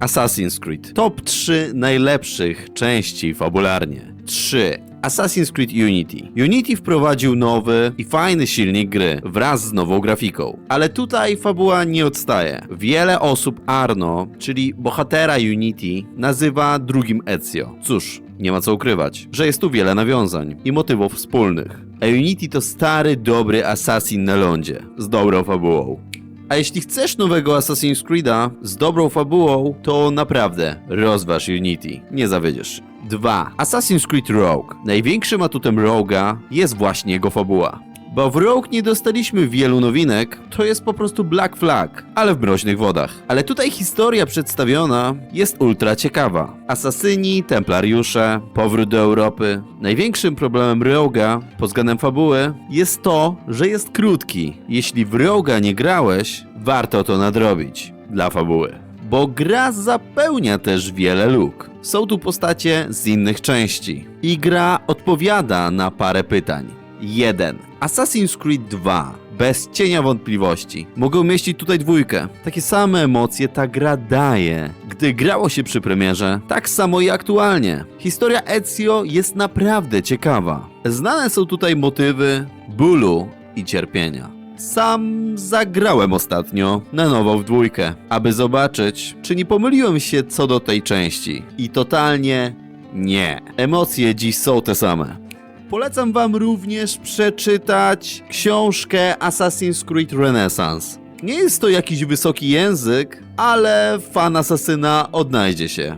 Assassin's Creed. Top 3 najlepszych części fabularnie. 3. Assassin's Creed Unity. Unity wprowadził nowy i fajny silnik gry wraz z nową grafiką. Ale tutaj fabuła nie odstaje. Wiele osób Arno, czyli bohatera Unity, nazywa drugim Ezio. Cóż, nie ma co ukrywać, że jest tu wiele nawiązań i motywów wspólnych. A Unity to stary, dobry assassin na lądzie, z dobrą fabułą. A jeśli chcesz nowego Assassin's Creed'a z dobrą fabułą, to naprawdę rozważ Unity, nie zawiedziesz się. 2. Assassin's Creed Rogue. Największym atutem Rogue'a jest właśnie jego fabuła. Bo w Rogue nie dostaliśmy wielu nowinek, to jest po prostu Black Flag, ale w mroźnych wodach. Ale tutaj historia przedstawiona jest ultra ciekawa. Asasyni, templariusze, powrót do Europy. Największym problemem Rogue'a pod względem fabuły jest to, że jest krótki. Jeśli w Rogue'a nie grałeś, warto to nadrobić dla fabuły. Bo gra zapełnia też wiele luk. Są tu postacie z innych części. I gra odpowiada na parę pytań. 1. Assassin's Creed 2. Bez cienia wątpliwości. Mogę umieścić tutaj dwójkę. Takie same emocje ta gra daje. Gdy grało się przy premierze, tak samo i aktualnie. Historia Ezio jest naprawdę ciekawa. Znane są tutaj motywy bólu i cierpienia. Sam zagrałem ostatnio na nową w dwójkę, aby zobaczyć, czy nie pomyliłem się co do tej części. I totalnie nie. Emocje dziś są te same. Polecam wam również przeczytać książkę Assassin's Creed Renaissance. Nie jest to jakiś wysoki język, ale fan asasyna odnajdzie się.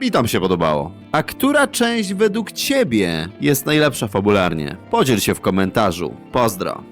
Mi tam się podobało. A która część według ciebie jest najlepsza fabularnie? Podziel się w komentarzu. Pozdro.